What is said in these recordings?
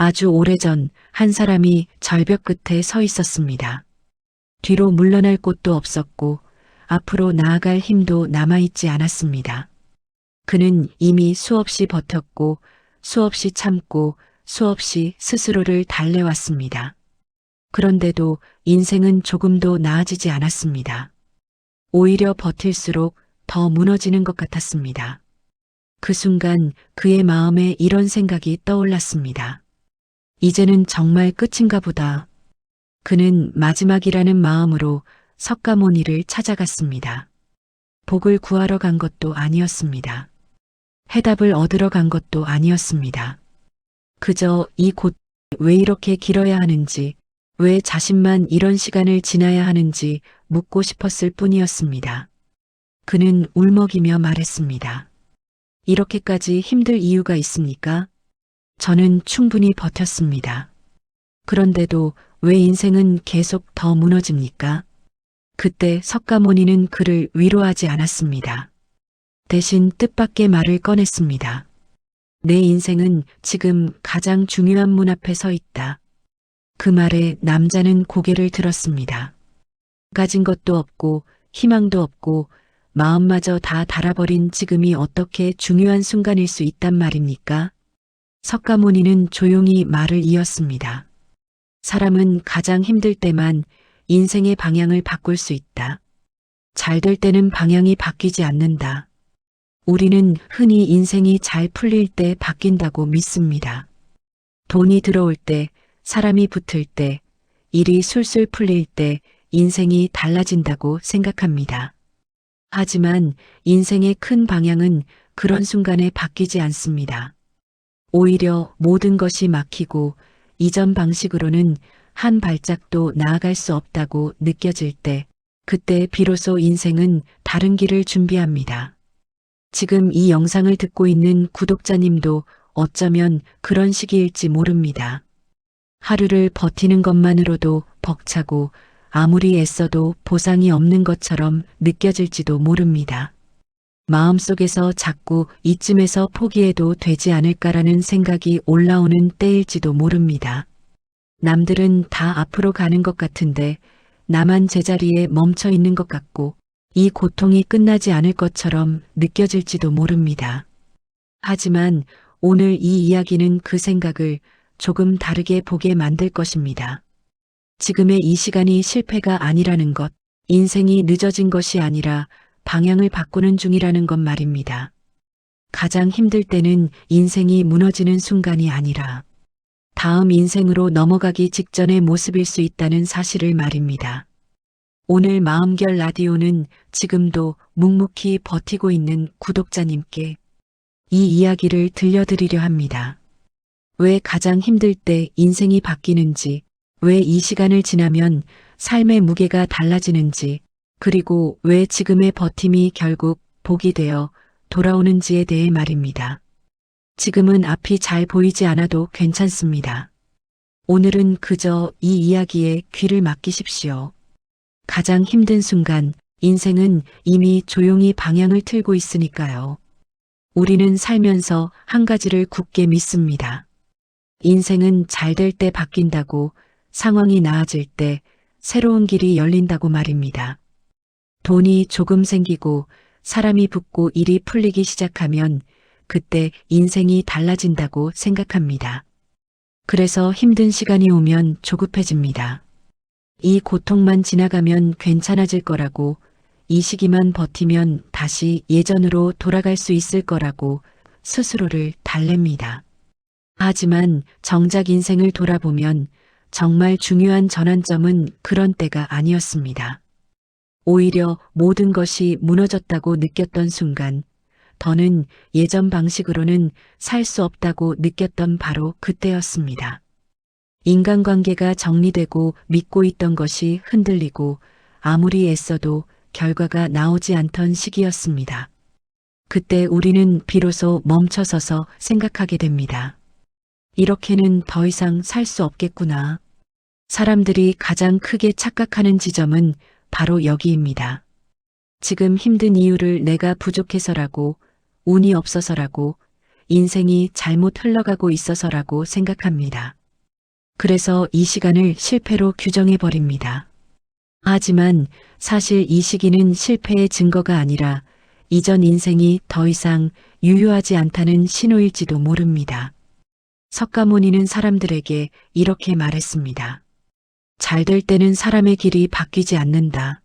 아주 오래전 한 사람이 절벽 끝에 서 있었습니다. 뒤로 물러날 곳도 없었고 앞으로 나아갈 힘도 남아있지 않았습니다. 그는 이미 수없이 버텼고 수없이 참고 수없이 스스로를 달래왔습니다. 그런데도 인생은 조금도 나아지지 않았습니다. 오히려 버틸수록 더 무너지는 것 같았습니다. 그 순간 그의 마음에 이런 생각이 떠올랐습니다. 이제는 정말 끝인가 보다. 그는 마지막이라는 마음으로 석가모니를 찾아갔습니다. 복을 구하러 간 것도 아니었습니다. 해답을 얻으러 간 것도 아니었습니다. 그저 이곳 왜 이렇게 길어야 하는지, 왜 자신만 이런 시간을 지나야 하는지 묻고 싶었을 뿐이었습니다. 그는 울먹이며 말했습니다. 이렇게까지 힘들 이유가 있습니까? 저는 충분히 버텼습니다. 그런데도 왜 인생은 계속 더 무너집니까? 그때 석가모니는 그를 위로하지 않았습니다. 대신 뜻밖의 말을 꺼냈습니다. 내 인생은 지금 가장 중요한 문 앞에 서 있다. 그 말에 남자는 고개를 들었습니다. 가진 것도 없고 희망도 없고 마음마저 다 달아버린 지금이 어떻게 중요한 순간일 수 있단 말입니까? 석가모니는 조용히 말을 이었습니다. 사람은 가장 힘들 때만 인생의 방향을 바꿀 수 있다. 잘 될 때는 방향이 바뀌지 않는다. 우리는 흔히 인생이 잘 풀릴 때 바뀐다고 믿습니다. 돈이 들어올 때, 사람이 붙을 때, 일이 술술 풀릴 때 인생이 달라진다고 생각합니다. 하지만 인생의 큰 방향은 그런 순간에 바뀌지 않습니다. 오히려 모든 것이 막히고 이전 방식으로는 한 발짝도 나아갈 수 없다고 느껴질 때, 그때 비로소 인생은 다른 길을 준비합니다. 지금 이 영상을 듣고 있는 구독자님도 어쩌면 그런 시기일지 모릅니다. 하루를 버티는 것만으로도 벅차고 아무리 애써도 보상이 없는 것처럼 느껴질지도 모릅니다. 마음속에서 자꾸 이쯤에서 포기해도 되지 않을까라는 생각이 올라오는 때일지도 모릅니다. 남들은 다 앞으로 가는 것 같은데 나만 제자리에 멈춰 있는 것 같고 이 고통이 끝나지 않을 것처럼 느껴질지도 모릅니다. 하지만 오늘 이 이야기는 그 생각을 조금 다르게 보게 만들 것입니다. 지금의 이 시간이 실패가 아니라는 것, 인생이 늦어진 것이 아니라 방향을 바꾸는 중이라는 것 말입니다. 가장 힘들 때는 인생이 무너지는 순간이 아니라 다음 인생으로 넘어가기 직전의 모습일 수 있다는 사실을 말입니다. 오늘 마음결 라디오는 지금도 묵묵히 버티고 있는 구독자님께 이 이야기를 들려드리려 합니다. 왜 가장 힘들 때 인생이 바뀌는지, 왜 이 시간을 지나면 삶의 무게가 달라지는지, 그리고 왜 지금의 버팀이 결국 복이 되어 돌아오는지에 대해 말입니다. 지금은 앞이 잘 보이지 않아도 괜찮습니다. 오늘은 그저 이 이야기에 귀를 맡기십시오. 가장 힘든 순간, 인생은 이미 조용히 방향을 틀고 있으니까요. 우리는 살면서 한 가지를 굳게 믿습니다. 인생은 잘 될 때 바뀐다고, 상황이 나아질 때 새로운 길이 열린다고 말입니다. 돈이 조금 생기고 사람이 붙고 일이 풀리기 시작하면 그때 인생이 달라진다고 생각합니다. 그래서 힘든 시간이 오면 조급해집니다. 이 고통만 지나가면 괜찮아질 거라고 이 시기만 버티면 다시 예전으로 돌아갈 수 있을 거라고 스스로를 달랩니다. 하지만 정작 인생을 돌아보면 정말 중요한 전환점은 그런 때가 아니었습니다. 오히려 모든 것이 무너졌다고 느꼈던 순간, 더는 예전 방식으로는 살 수 없다고 느꼈던 바로 그때였습니다. 인간관계가 정리되고 믿고 있던 것이 흔들리고 아무리 애써도 결과가 나오지 않던 시기였습니다. 그때 우리는 비로소 멈춰서서 생각하게 됩니다. 이렇게는 더 이상 살 수 없겠구나. 사람들이 가장 크게 착각하는 지점은 바로 여기입니다. 지금 힘든 이유를 내가 부족해서라고, 운이 없어서라고, 인생이 잘못 흘러가고 있어서라고 생각합니다. 그래서 이 시간을 실패로 규정해버립니다. 하지만 사실 이 시기는 실패의 증거가 아니라 이전 인생이 더 이상 유효하지 않다는 신호일지도 모릅니다. 석가모니는 사람들에게 이렇게 말했습니다. 잘 될 때는 사람의 길이 바뀌지 않는다.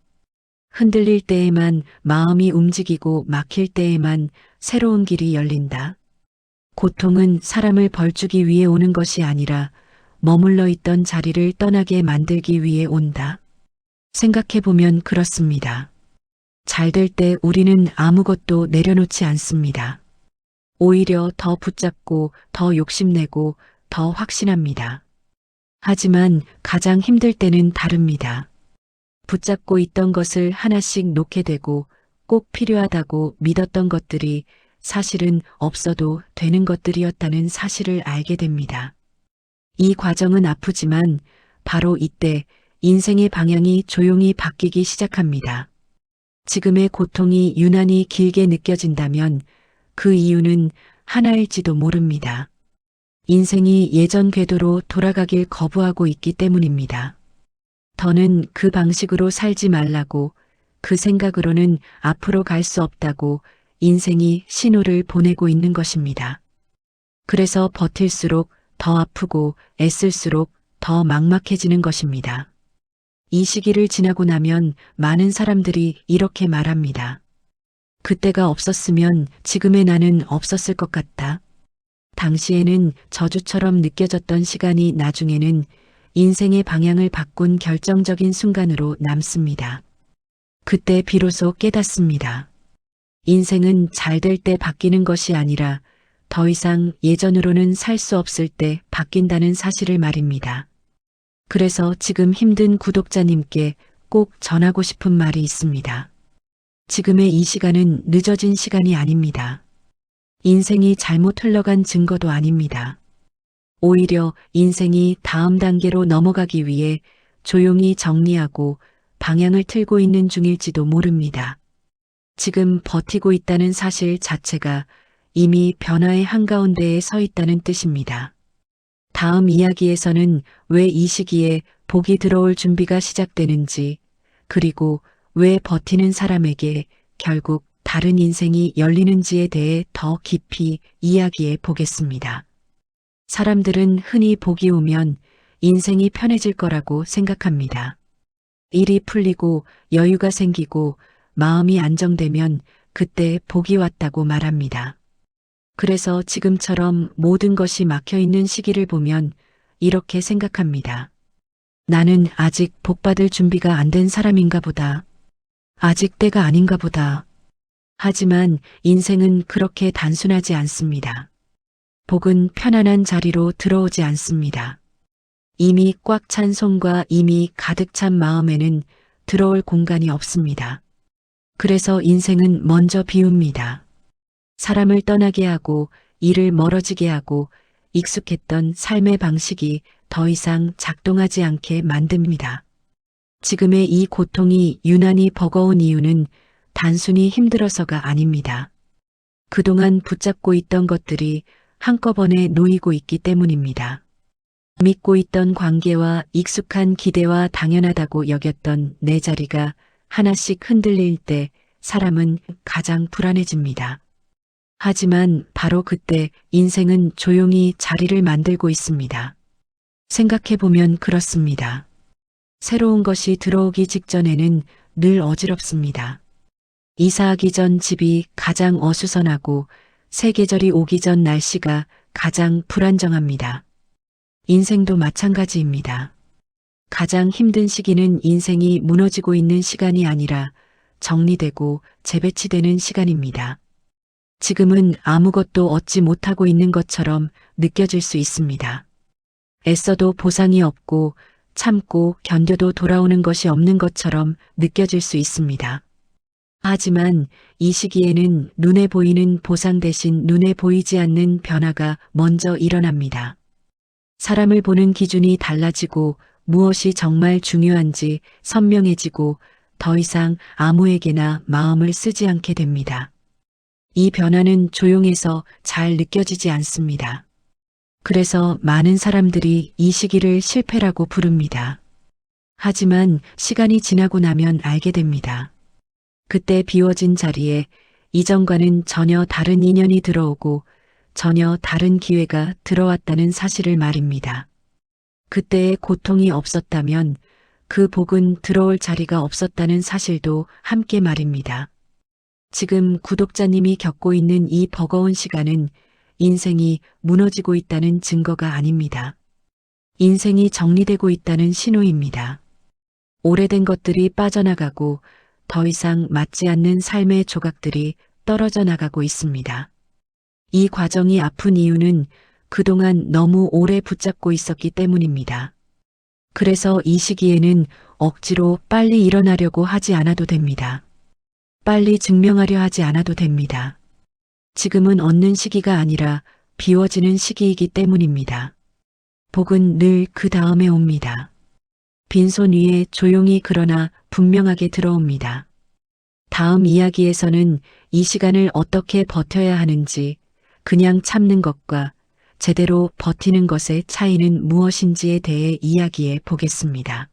흔들릴 때에만 마음이 움직이고 막힐 때에만 새로운 길이 열린다. 고통은 사람을 벌주기 위해 오는 것이 아니라 머물러 있던 자리를 떠나게 만들기 위해 온다. 생각해보면 그렇습니다. 잘 될 때 우리는 아무것도 내려놓지 않습니다. 오히려 더 붙잡고 더 욕심내고 더 확신합니다. 하지만 가장 힘들 때는 다릅니다. 붙잡고 있던 것을 하나씩 놓게 되고 꼭 필요하다고 믿었던 것들이 사실은 없어도 되는 것들이었다는 사실을 알게 됩니다. 이 과정은 아프지만 바로 이때 인생의 방향이 조용히 바뀌기 시작합니다. 지금의 고통이 유난히 길게 느껴진다면 그 이유는 하나일지도 모릅니다. 인생이 예전 궤도로 돌아가길 거부하고 있기 때문입니다. 더는 그 방식으로 살지 말라고 그 생각으로는 앞으로 갈 수 없다고 인생이 신호를 보내고 있는 것입니다. 그래서 버틸수록 더 아프고 애쓸수록 더 막막해지는 것입니다. 이 시기를 지나고 나면 많은 사람들이 이렇게 말합니다. 그때가 없었으면 지금의 나는 없었을 것 같다. 당시에는 저주처럼 느껴졌던 시간이 나중에는 인생의 방향을 바꾼 결정적인 순간으로 남습니다. 그때 비로소 깨닫습니다. 인생은 잘 될 때 바뀌는 것이 아니라 더 이상 예전으로는 살 수 없을 때 바뀐다는 사실을 말입니다. 그래서 지금 힘든 구독자님께 꼭 전하고 싶은 말이 있습니다. 지금의 이 시간은 늦어진 시간이 아닙니다. 인생이 잘못 흘러간 증거도 아닙니다. 오히려 인생이 다음 단계로 넘어가기 위해 조용히 정리하고 방향을 틀고 있는 중일지도 모릅니다. 지금 버티고 있다는 사실 자체가 이미 변화의 한가운데에 서 있다는 뜻입니다. 다음 이야기에서는 왜 이 시기에 복이 들어올 준비가 시작되는지, 그리고 왜 버티는 사람에게 결국 다른 인생이 열리는지에 대해 더 깊이 이야기해 보겠습니다. 사람들은 흔히 복이 오면 인생이 편해질 거라고 생각합니다. 일이 풀리고 여유가 생기고 마음이 안정되면 그때 복이 왔다고 말합니다. 그래서 지금처럼 모든 것이 막혀 있는 시기를 보면 이렇게 생각합니다. 나는 아직 복받을 준비가 안 된 사람인가 보다. 아직 때가 아닌가 보다. 하지만 인생은 그렇게 단순하지 않습니다. 복은 편안한 자리로 들어오지 않습니다. 이미 꽉 찬 손과 이미 가득 찬 마음에는 들어올 공간이 없습니다. 그래서 인생은 먼저 비웁니다. 사람을 떠나게 하고 일을 멀어지게 하고 익숙했던 삶의 방식이 더 이상 작동하지 않게 만듭니다. 지금의 이 고통이 유난히 버거운 이유는 단순히 힘들어서가 아닙니다. 그동안 붙잡고 있던 것들이 한꺼번에 놓이고 있기 때문입니다. 믿고 있던 관계와 익숙한 기대와 당연하다고 여겼던 내 자리가 하나씩 흔들릴 때 사람은 가장 불안해집니다. 하지만 바로 그때 인생은 조용히 자리를 만들고 있습니다. 생각해보면 그렇습니다. 새로운 것이 들어오기 직전에는 늘 어지럽습니다. 이사하기 전 집이 가장 어수선하고 새 계절이 오기 전 날씨가 가장 불안정합니다. 인생도 마찬가지입니다. 가장 힘든 시기는 인생이 무너지고 있는 시간이 아니라 정리되고 재배치되는 시간입니다. 지금은 아무것도 얻지 못하고 있는 것처럼 느껴질 수 있습니다. 애써도 보상이 없고 참고 견뎌도 돌아오는 것이 없는 것처럼 느껴질 수 있습니다. 하지만 이 시기에는 눈에 보이는 보상 대신 눈에 보이지 않는 변화가 먼저 일어납니다. 사람을 보는 기준이 달라지고 무엇이 정말 중요한지 선명해지고 더 이상 아무에게나 마음을 쓰지 않게 됩니다. 이 변화는 조용해서 잘 느껴지지 않습니다. 그래서 많은 사람들이 이 시기를 실패라고 부릅니다. 하지만 시간이 지나고 나면 알게 됩니다. 그때 비워진 자리에 이전과는 전혀 다른 인연이 들어오고 전혀 다른 기회가 들어왔다는 사실을 말입니다. 그때의 고통이 없었다면 그 복은 들어올 자리가 없었다는 사실도 함께 말입니다. 지금 구독자님이 겪고 있는 이 버거운 시간은 인생이 무너지고 있다는 증거가 아닙니다. 인생이 정리되고 있다는 신호입니다. 오래된 것들이 빠져나가고 더 이상 맞지 않는 삶의 조각들이 떨어져 나가고 있습니다. 이 과정이 아픈 이유는 그동안 너무 오래 붙잡고 있었기 때문입니다. 그래서 이 시기에는 억지로 빨리 일어나려고 하지 않아도 됩니다. 빨리 증명하려 하지 않아도 됩니다. 지금은 얻는 시기가 아니라 비워지는 시기이기 때문입니다. 복은 늘 그 다음에 옵니다. 빈손 위에 조용히 그러나 분명하게 들어옵니다. 다음 이야기에서는 이 시간을 어떻게 버텨야 하는지, 그냥 참는 것과 제대로 버티는 것의 차이는 무엇인지에 대해 이야기해 보겠습니다.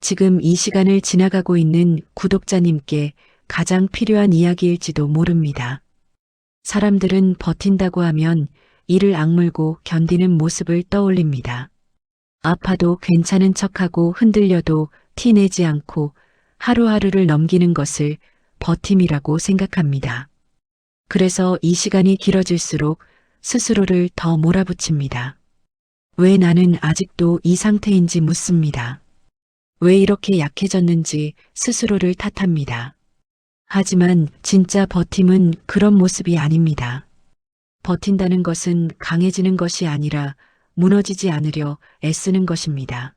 지금 이 시간을 지나가고 있는 구독자님께 가장 필요한 이야기일지도 모릅니다. 사람들은 버틴다고 하면 이를 악물고 견디는 모습을 떠올립니다. 아파도 괜찮은 척하고 흔들려도 티 내지 않고 하루하루를 넘기는 것을 버팀이라고 생각합니다. 그래서 이 시간이 길어질수록 스스로를 더 몰아붙입니다. 왜 나는 아직도 이 상태인지 묻습니다. 왜 이렇게 약해졌는지 스스로를 탓합니다. 하지만 진짜 버팀은 그런 모습이 아닙니다. 버틴다는 것은 강해지는 것이 아니라 무너지지 않으려 애쓰는 것입니다.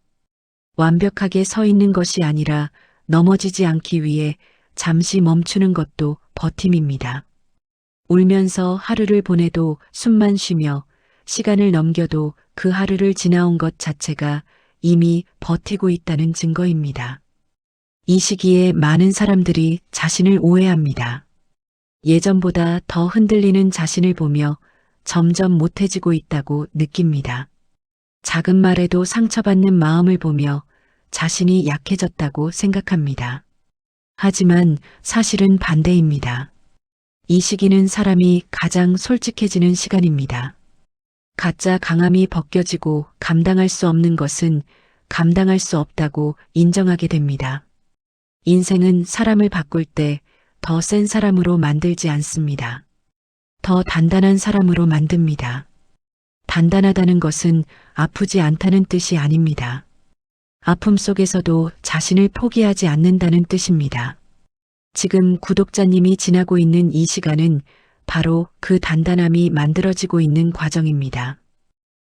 완벽하게 서 있는 것이 아니라 넘어지지 않기 위해 잠시 멈추는 것도 버팀입니다. 울면서 하루를 보내도 숨만 쉬며 시간을 넘겨도 그 하루를 지나온 것 자체가 이미 버티고 있다는 증거입니다. 이 시기에 많은 사람들이 자신을 오해합니다. 예전보다 더 흔들리는 자신을 보며 점점 못해지고 있다고 느낍니다. 작은 말에도 상처받는 마음을 보며 자신이 약해졌다고 생각합니다. 하지만 사실은 반대입니다. 이 시기는 사람이 가장 솔직해지는 시간입니다. 가짜 강함이 벗겨지고 감당할 수 없는 것은 감당할 수 없다고 인정하게 됩니다. 인생은 사람을 바꿀 때 더 센 사람으로 만들지 않습니다. 더 단단한 사람으로 만듭니다. 단단하다는 것은 아프지 않다는 뜻이 아닙니다. 아픔 속에서도 자신을 포기하지 않는다는 뜻입니다. 지금 구독자님이 지나고 있는 이 시간은 바로 그 단단함이 만들어지고 있는 과정입니다.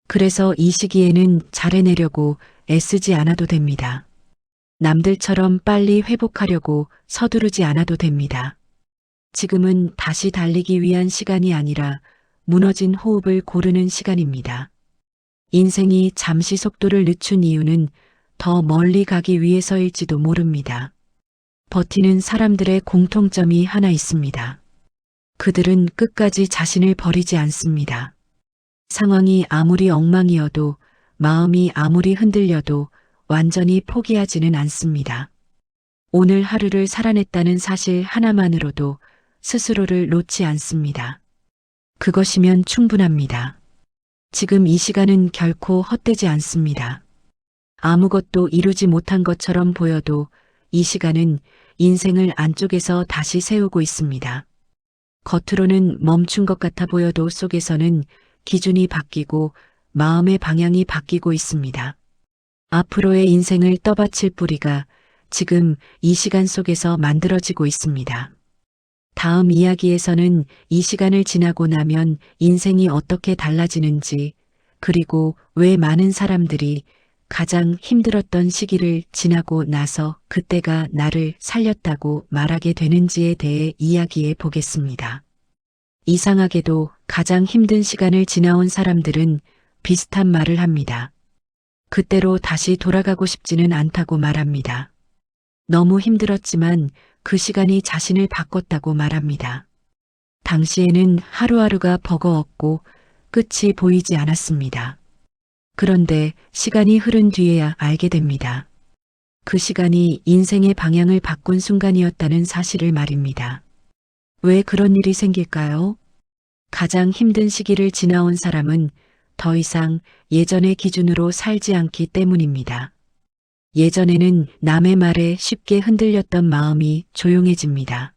그래서 이 시기에는 잘해내려고 애쓰지 않아도 됩니다. 남들처럼 빨리 회복하려고 서두르지 않아도 됩니다. 지금은 다시 달리기 위한 시간이 아니라 무너진 호흡을 고르는 시간입니다. 인생이 잠시 속도를 늦춘 이유는 더 멀리 가기 위해서일지도 모릅니다. 버티는 사람들의 공통점이 하나 있습니다. 그들은 끝까지 자신을 버리지 않습니다. 상황이 아무리 엉망이어도 마음이 아무리 흔들려도 완전히 포기하지는 않습니다. 오늘 하루를 살아냈다는 사실 하나만으로도 스스로를 놓지 않습니다. 그것이면 충분합니다. 지금 이 시간은 결코 헛되지 않습니다. 아무것도 이루지 못한 것처럼 보여도 이 시간은 인생을 안쪽에서 다시 세우고 있습니다. 겉으로는 멈춘 것 같아 보여도 속에서는 기준이 바뀌고 마음의 방향이 바뀌고 있습니다. 앞으로의 인생을 떠받칠 뿌리가 지금 이 시간 속에서 만들어지고 있습니다. 다음 이야기에서는 이 시간을 지나고 나면 인생이 어떻게 달라지는지, 그리고 왜 많은 사람들이 가장 힘들었던 시기를 지나고 나서 그때가 나를 살렸다고 말하게 되는지에 대해 이야기해 보겠습니다. 이상하게도 가장 힘든 시간을 지나온 사람들은 비슷한 말을 합니다. 그때로 다시 돌아가고 싶지는 않다고 말합니다. 너무 힘들었지만 그 시간이 자신을 바꿨다고 말합니다. 당시에는 하루하루가 버거웠고 끝이 보이지 않았습니다. 그런데 시간이 흐른 뒤에야 알게 됩니다. 그 시간이 인생의 방향을 바꾼 순간이었다는 사실을 말입니다. 왜 그런 일이 생길까요? 가장 힘든 시기를 지나온 사람은 더 이상 예전의 기준으로 살지 않기 때문입니다. 예전에는 남의 말에 쉽게 흔들렸던 마음이 조용해집니다.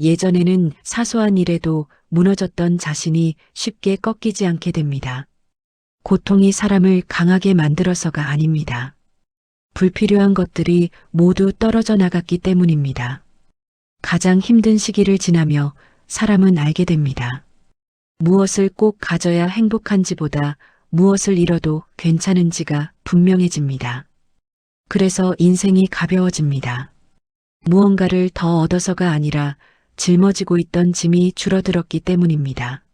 예전에는 사소한 일에도 무너졌던 자신이 쉽게 꺾이지 않게 됩니다. 고통이 사람을 강하게 만들어서가 아닙니다. 불필요한 것들이 모두 떨어져 나갔기 때문입니다. 가장 힘든 시기를 지나며 사람은 알게 됩니다. 무엇을 꼭 가져야 행복한지보다 무엇을 잃어도 괜찮은지가 분명해집니다. 그래서 인생이 가벼워집니다. 무언가를 더 얻어서가 아니라 짊어지고 있던 짐이 줄어들었기 때문입니다.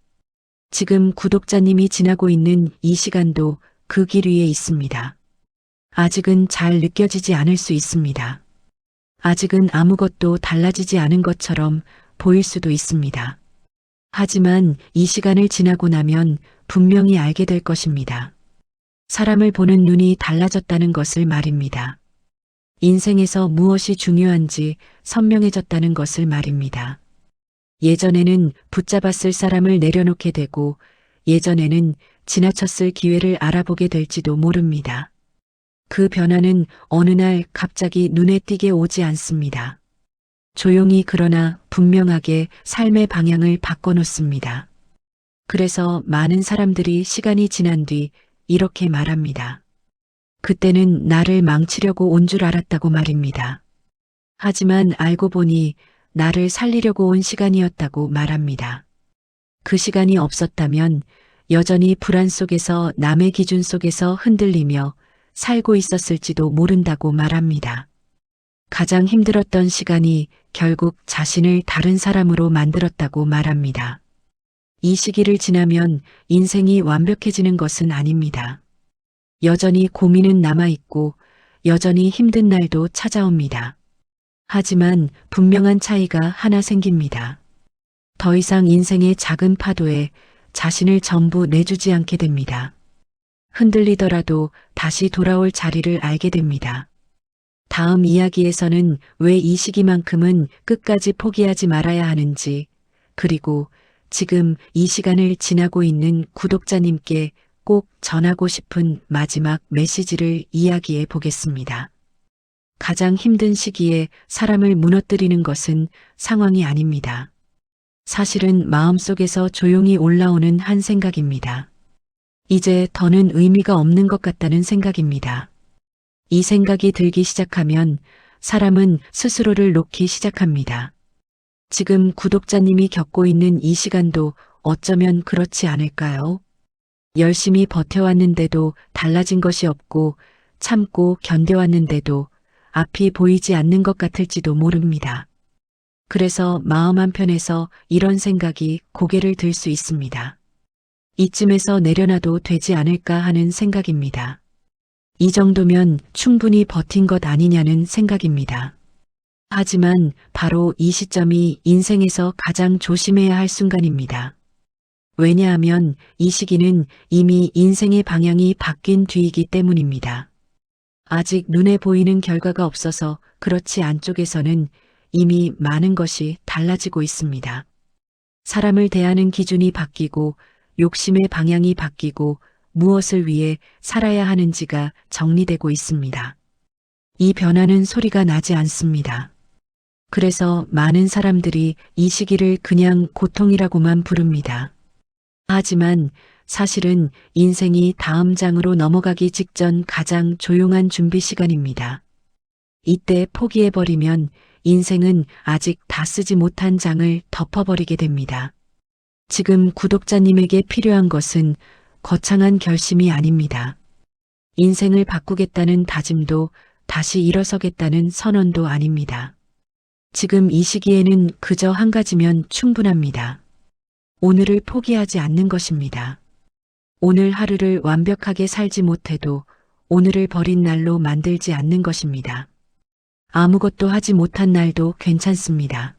지금 구독자님이 지나고 있는 이 시간도 그 길 위에 있습니다. 아직은 잘 느껴지지 않을 수 있습니다. 아직은 아무것도 달라지지 않은 것처럼 보일 수도 있습니다. 하지만 이 시간을 지나고 나면 분명히 알게 될 것입니다. 사람을 보는 눈이 달라졌다는 것을 말입니다. 인생에서 무엇이 중요한지 선명해졌다는 것을 말입니다. 예전에는 붙잡았을 사람을 내려놓게 되고 예전에는 지나쳤을 기회를 알아보게 될지도 모릅니다. 그 변화는 어느 날 갑자기 눈에 띄게 오지 않습니다. 조용히 그러나 분명하게 삶의 방향을 바꿔놓습니다. 그래서 많은 사람들이 시간이 지난 뒤 이렇게 말합니다. 그때는 나를 망치려고 온 줄 알았다고 말입니다. 하지만 알고 보니 나를 살리려고 온 시간이었다고 말합니다. 그 시간이 없었다면 여전히 불안 속에서 남의 기준 속에서 흔들리며 살고 있었을지도 모른다고 말합니다. 가장 힘들었던 시간이 결국 자신을 다른 사람으로 만들었다고 말합니다. 이 시기를 지나면 인생이 완벽해지는 것은 아닙니다. 여전히 고민은 남아있고 여전히 힘든 날도 찾아옵니다. 하지만 분명한 차이가 하나 생깁니다. 더 이상 인생의 작은 파도에 자신을 전부 내주지 않게 됩니다. 흔들리더라도 다시 돌아올 자리를 알게 됩니다. 다음 이야기에서는 왜 이 시기만큼은 끝까지 포기하지 말아야 하는지, 그리고 지금 이 시간을 지나고 있는 구독자님께 꼭 전하고 싶은 마지막 메시지를 이야기해 보겠습니다. 가장 힘든 시기에 사람을 무너뜨리는 것은 상황이 아닙니다. 사실은 마음속에서 조용히 올라오는 한 생각입니다. 이제 더는 의미가 없는 것 같다는 생각입니다. 이 생각이 들기 시작하면 사람은 스스로를 놓기 시작합니다. 지금 구독자님이 겪고 있는 이 시간도 어쩌면 그렇지 않을까요? 열심히 버텨왔는데도 달라진 것이 없고 참고 견뎌왔는데도 앞이 보이지 않는 것 같을지도 모릅니다. 그래서 마음 한편에서 이런 생각이 고개를 들 수 있습니다. 이쯤에서 내려놔도 되지 않을까 하는 생각입니다. 이 정도면 충분히 버틴 것 아니냐는 생각입니다. 하지만 바로 이 시점이 인생에서 가장 조심해야 할 순간입니다. 왜냐하면 이 시기는 이미 인생의 방향이 바뀐 뒤이기 때문입니다. 아직 눈에 보이는 결과가 없어서 그렇지 안쪽에서는 이미 많은 것이 달라지고 있습니다. 사람을 대하는 기준이 바뀌고 욕심의 방향이 바뀌고 무엇을 위해 살아야 하는지가 정리되고 있습니다. 이 변화는 소리가 나지 않습니다. 그래서 많은 사람들이 이 시기를 그냥 고통이라고만 부릅니다. 하지만 사실은 인생이 다음 장으로 넘어가기 직전 가장 조용한 준비 시간입니다. 이때 포기해버리면 인생은 아직 다 쓰지 못한 장을 덮어버리게 됩니다. 지금 구독자님에게 필요한 것은 거창한 결심이 아닙니다. 인생을 바꾸겠다는 다짐도 다시 일어서겠다는 선언도 아닙니다. 지금 이 시기에는 그저 한 가지면 충분합니다. 오늘을 포기하지 않는 것입니다. 오늘 하루를 완벽하게 살지 못해도 오늘을 버린 날로 만들지 않는 것입니다. 아무것도 하지 못한 날도 괜찮습니다.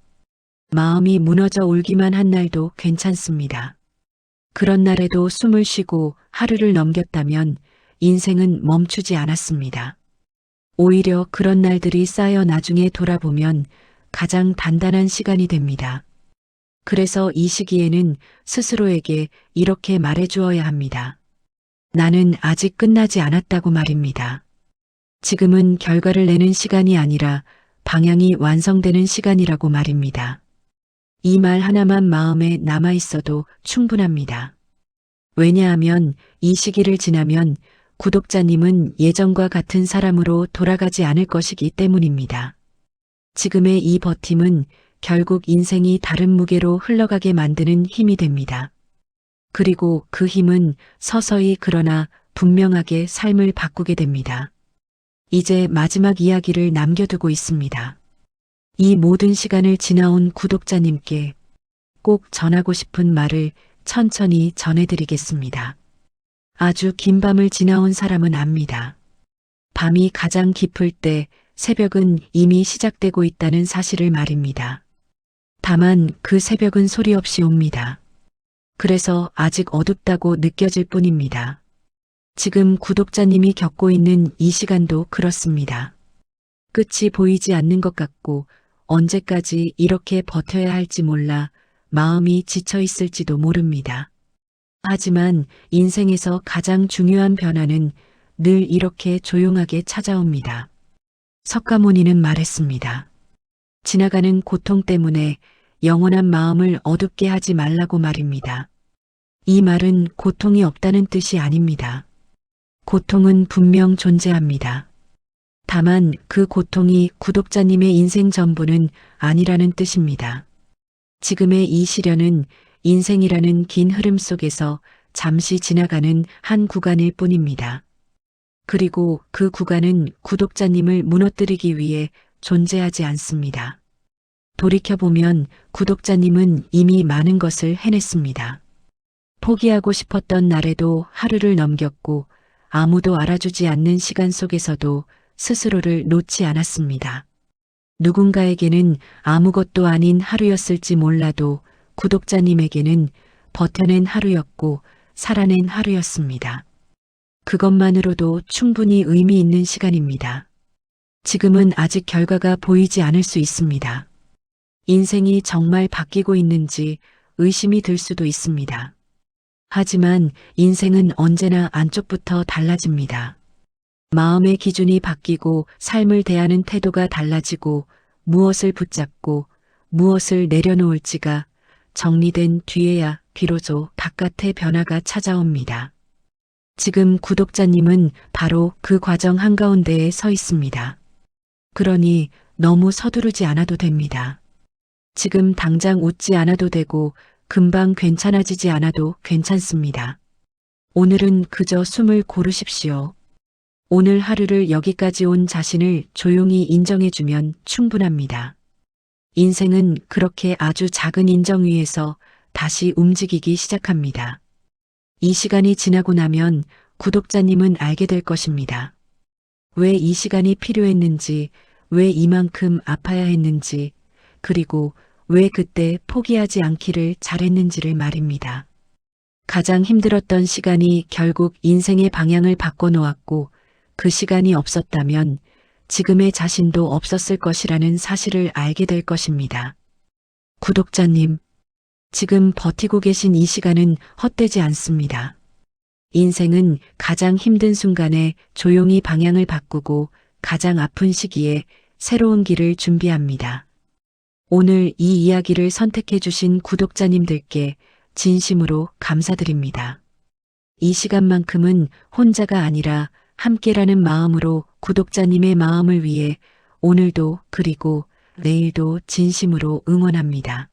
마음이 무너져 울기만 한 날도 괜찮습니다. 그런 날에도 숨을 쉬고 하루를 넘겼다면 인생은 멈추지 않았습니다. 오히려 그런 날들이 쌓여 나중에 돌아보면 가장 단단한 시간이 됩니다. 그래서 이 시기에는 스스로에게 이렇게 말해 주어야 합니다. 나는 아직 끝나지 않았다고 말입니다. 지금은 결과를 내는 시간이 아니라 방향이 완성되는 시간이라고 말입니다. 이 말 하나만 마음에 남아 있어도 충분합니다. 왜냐하면 이 시기를 지나면 구독자님은 예전과 같은 사람으로 돌아가지 않을 것이기 때문입니다. 지금의 이 버팀은 결국 인생이 다른 무게로 흘러가게 만드는 힘이 됩니다. 그리고 그 힘은 서서히 그러나 분명하게 삶을 바꾸게 됩니다. 이제 마지막 이야기를 남겨두고 있습니다. 이 모든 시간을 지나온 구독자님께 꼭 전하고 싶은 말을 천천히 전해드리겠습니다. 아주 긴 밤을 지나온 사람은 압니다. 밤이 가장 깊을 때 새벽은 이미 시작되고 있다는 사실을 말입니다. 다만 그 새벽은 소리 없이 옵니다. 그래서 아직 어둡다고 느껴질 뿐입니다. 지금 구독자님이 겪고 있는 이 시간도 그렇습니다. 끝이 보이지 않는 것 같고 언제까지 이렇게 버텨야 할지 몰라 마음이 지쳐 있을지도 모릅니다. 하지만 인생에서 가장 중요한 변화는 늘 이렇게 조용하게 찾아옵니다. 석가모니는 말했습니다. 지나가는 고통 때문에 영원한 마음을 어둡게 하지 말라고 말입니다. 이 말은 고통이 없다는 뜻이 아닙니다. 고통은 분명 존재합니다. 다만 그 고통이 구독자님의 인생 전부는 아니라는 뜻입니다. 지금의 이 시련은 인생이라는 긴 흐름 속에서 잠시 지나가는 한 구간일 뿐입니다. 그리고 그 구간은 구독자님을 무너뜨리기 위해 존재하지 않습니다. 돌이켜보면 구독자님은 이미 많은 것을 해냈습니다. 포기하고 싶었던 날에도 하루를 넘겼고 아무도 알아주지 않는 시간 속에서도 스스로를 놓지 않았습니다. 누군가에게는 아무것도 아닌 하루였을지 몰라도 구독자님에게는 버텨낸 하루였고 살아낸 하루였습니다. 그것만으로도 충분히 의미 있는 시간입니다. 지금은 아직 결과가 보이지 않을 수 있습니다. 인생이 정말 바뀌고 있는지 의심이 들 수도 있습니다. 하지만 인생은 언제나 안쪽부터 달라집니다. 마음의 기준이 바뀌고 삶을 대하는 태도가 달라지고 무엇을 붙잡고 무엇을 내려놓을지가 정리된 뒤에야 비로소 바깥의 변화가 찾아옵니다. 지금 구독자님은 바로 그 과정 한가운데에 서 있습니다. 그러니 너무 서두르지 않아도 됩니다. 지금 당장 웃지 않아도 되고 금방 괜찮아지지 않아도 괜찮습니다. 오늘은 그저 숨을 고르십시오. 오늘 하루를 여기까지 온 자신을 조용히 인정해주면 충분합니다. 인생은 그렇게 아주 작은 인정 위에서 다시 움직이기 시작합니다. 이 시간이 지나고 나면 구독자님은 알게 될 것입니다. 왜 이 시간이 필요했는지, 왜 이만큼 아파야 했는지, 그리고 왜 그때 포기하지 않기를 잘했는지를 말입니다. 가장 힘들었던 시간이 결국 인생의 방향을 바꿔놓았고 그 시간이 없었다면 지금의 자신도 없었을 것이라는 사실을 알게 될 것입니다. 구독자님, 지금 버티고 계신 이 시간은 헛되지 않습니다. 인생은 가장 힘든 순간에 조용히 방향을 바꾸고 가장 아픈 시기에 새로운 길을 준비합니다. 오늘 이 이야기를 선택해 주신 구독자님들께 진심으로 감사드립니다. 이 시간만큼은 혼자가 아니라 함께라는 마음으로 구독자님의 마음을 위해 오늘도 그리고 내일도 진심으로 응원합니다.